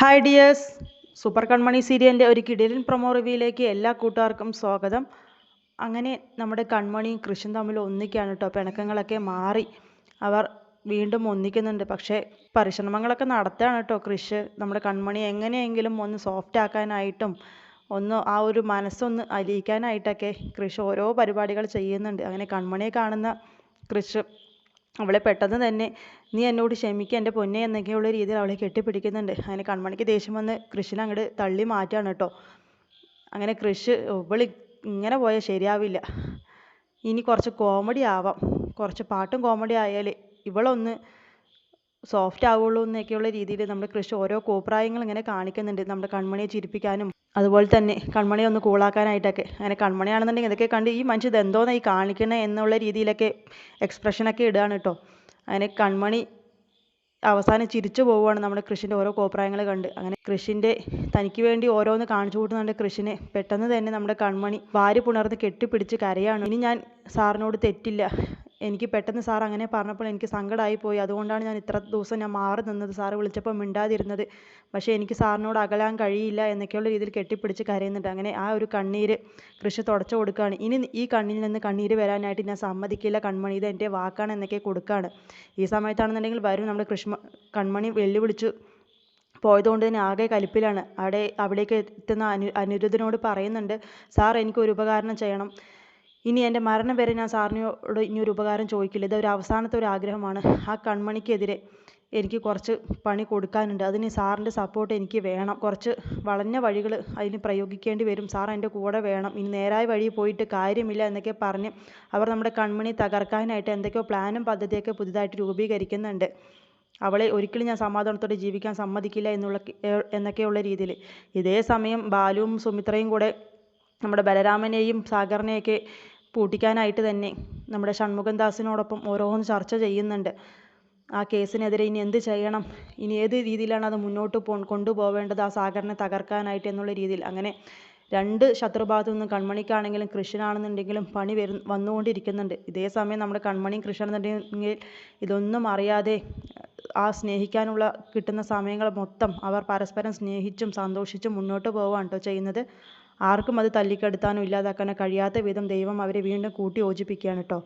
Hi dears super കൺമണി സീരിയലിന്റെ ഒരു കിടിലൻ പ്രൊമോ റിവ്യൂയിലേക്ക് എല്ലാ കൂട്ടുകാർക്കും സ്വാഗതം. അങ്ങനെ നമ്മുടെ കൺമണിയും കൃഷിയും തമ്മിൽ ഒന്നിക്കുകയാണ് കേട്ടോ പിണക്കങ്ങളൊക്കെ മാറി അവർ വീണ്ടും ഒന്നിക്കുന്നുണ്ട്. പക്ഷേ പരിശ്രമങ്ങളൊക്കെ നടത്തുകയാണ് കേട്ടോ കൃഷ്. നമ്മുടെ കൺമണി എങ്ങനെയെങ്കിലും ഒന്ന് സോഫ്റ്റ് ആക്കാനായിട്ടും ഒന്ന് ആ ഒരു മനസ്സൊന്ന് അലിയിക്കാനായിട്ടൊക്കെ കൃഷി ഓരോ പരിപാടികൾ ചെയ്യുന്നുണ്ട്. അങ്ങനെ കൺമണിയെ കാണുന്ന കൃഷ് അവളെ പെട്ടെന്ന് തന്നെ നീ എന്നോട് ക്ഷമിക്കുക എന്റെ പൊന്നെ എന്നൊക്കെയുള്ള രീതിയിൽ അവളെ കെട്ടിപ്പിടിക്കുന്നുണ്ട്. അങ്ങനെ കൺമണിക്ക് ദേഷ്യം വന്ന് കൃഷിനെ അങ്ങോട്ട് തള്ളി മാറ്റാണ് കേട്ടോ അങ്ങനെ കൃഷ് ഇവൾ ഇങ്ങനെ പോയാൽ ശരിയാവില്ല. ഇനി കുറച്ച് കോമഡി ആവാം. കുറച്ച് പാട്ടും കോമഡി ആയാൽ ഇവളൊന്ന് സോഫ്റ്റ് ആവുള്ളൂ എന്നൊക്കെയുള്ള രീതിയിൽ നമ്മുടെ കൃഷി ഓരോ കോപ്രായങ്ങൾ ഇങ്ങനെ കാണിക്കുന്നുണ്ട്. നമ്മുടെ കൺമണിയെ ചിരിപ്പിക്കാനും അതുപോലെ തന്നെ കൺമണി ഒന്ന് കൂളാക്കാനായിട്ടൊക്കെ. അങ്ങനെ കൺമണിയാണെന്നുണ്ടെങ്കിൽ ഇതൊക്കെ കണ്ട് ഈ മനുഷ്യൻ ഇതെന്തോന്നാ ഈ കാണിക്കണേ എന്നുള്ള രീതിയിലൊക്കെ എക്സ്പ്രഷനൊക്കെ ഇടുകയാണ് കേട്ടോ അങ്ങനെ കൺമണി അവസാനം ചിരിച്ചു പോവുകയാണ് നമ്മുടെ കൃഷിന്റെ ഓരോ കോപ്രായങ്ങൾ കണ്ട്. അങ്ങനെ കൃഷിന്റെ തനിക്ക് വേണ്ടി ഓരോന്ന് കാണിച്ചു കൂട്ടുന്നുണ്ട് കൃഷിനെ. പെട്ടെന്ന് തന്നെ നമ്മുടെ കൺമണി വാരി പുണർന്ന് കെട്ടിപ്പിടിച്ച് കരയാണ്. ഇനി ഞാൻ സാറിനോട് തെറ്റില്ല. എനിക്ക് പെട്ടെന്ന് സാർ അങ്ങനെ പറഞ്ഞപ്പോൾ എനിക്ക് സങ്കടമായി പോയി അതുകൊണ്ടാണ് ഞാൻ ഇത്ര ദിവസം ഞാൻ മാറി നിന്നത്. സാറ് വിളിച്ചപ്പോൾ മിണ്ടാതിരുന്നത്. പക്ഷേ എനിക്ക് സാറിനോട് അകലാൻ കഴിയില്ല എന്നൊക്കെയുള്ള രീതിയിൽ കെട്ടിപ്പിടിച്ച് കരയുന്നുണ്ട്. അങ്ങനെ ആ ഒരു കണ്ണീര് കൃഷി തുടച്ചു കൊടുക്കുകയാണ്. ഇനി ഈ കണ്ണിൽ നിന്ന് കണ്ണീര് വരാനായിട്ട് ഞാൻ സമ്മതിക്കില്ല. കൺമണി ഇത് എന്റെ വാക്കാണ് എന്നൊക്കെ കൊടുക്കുകയാണ്. ഈ സമയത്താണെന്നുണ്ടെങ്കിൽ വരും നമ്മുടെ കൃഷ്മ കൺമണി വെല്ലുവിളിച്ചു പോയതുകൊണ്ട് തന്നെ ആകെ കലിപ്പിലാണ്. അവിടെ അവിടേക്ക് എത്തുന്ന അനു അനിരുദ്ധനോട് പറയുന്നുണ്ട് സാർ എനിക്ക് ഒരു ഉപകാരം ചെയ്യണം. ഇനി എന്റെ മരണം വരെ ഞാൻ സാറിനോട് ഇനി ഒരു ഉപകാരം ചോദിക്കില്ല. ഇതൊരു അവസാനത്തെ ഒരു ആഗ്രഹമാണ്. ആ കൺമണിക്കെതിരെ എനിക്ക് കുറച്ച് പണി കൊടുക്കാനുണ്ട്. അതിന് സാറിന്റെ സപ്പോർട്ട് എനിക്ക് വേണം. കുറച്ച് വളഞ്ഞ വഴികൾ അതിന് പ്രയോഗിക്കേണ്ടി വരും. സാർ എന്റെ കൂടെ വേണം. ഇനി നേരായ വഴി പോയിട്ട് കാര്യമില്ല എന്നൊക്കെ പറഞ്ഞ് അവർ നമ്മുടെ കൺമണി തകർക്കാനായിട്ട് എന്തൊക്കെയോ പ്ലാനും പദ്ധതിയൊക്കെ പുതുതായിട്ട് രൂപീകരിക്കുന്നുണ്ട്. അവളെ ഒരിക്കലും ഞാൻ സമാധാനത്തോടെ ജീവിക്കാൻ സമ്മതിക്കില്ല എന്നുള്ള എന്നൊക്കെയുള്ള രീതിയിൽ. ഇതേ സമയം ബാലുവും സുമിത്രയും കൂടെ നമ്മുടെ ബലരാമനെയും സാഗറിനെയൊക്കെ പൂട്ടിക്കാനായിട്ട് തന്നെ നമ്മുടെ ഷൺമുഖൻദാസിനോടൊപ്പം ഓരോന്ന് ചർച്ച ചെയ്യുന്നുണ്ട്. ആ കേസിനെതിരെ ഇനി എന്ത് ചെയ്യണം? ഇനി ഏത് രീതിയിലാണ് അത് മുന്നോട്ട് പോ കൊണ്ടുപോവേണ്ടത്? ആ സാഗറിനെ തകർക്കാനായിട്ട് എന്നുള്ള രീതിയിൽ. അങ്ങനെ രണ്ട് ശത്രുഭാഗത്തു നിന്നും കൺമണിക്കാണെങ്കിലും കൃഷ്ണനാണെന്നുണ്ടെങ്കിലും പണി വരു വന്നുകൊണ്ടിരിക്കുന്നുണ്ട്. ഇതേ സമയം നമ്മുടെ കൺമണിയും കൃഷ്ണനെന്നുണ്ടെങ്കിൽ ഇതൊന്നും അറിയാതെ ആ സ്നേഹിക്കാനുള്ള കിട്ടുന്ന സമയങ്ങൾ മൊത്തം അവർ പരസ്പരം സ്നേഹിച്ചും സന്തോഷിച്ചും മുന്നോട്ട് പോവുകയാണ് കേട്ടോ ചെയ്യുന്നത്. ആർക്കും അത് തല്ലിക്കെടുത്താനോ ഇല്ലാതാക്കാനോ കഴിയാത്ത വിധം ദൈവം അവരെ വീണ്ടും കൂട്ടി യോജിപ്പിക്കുകയാണ് കേട്ടോ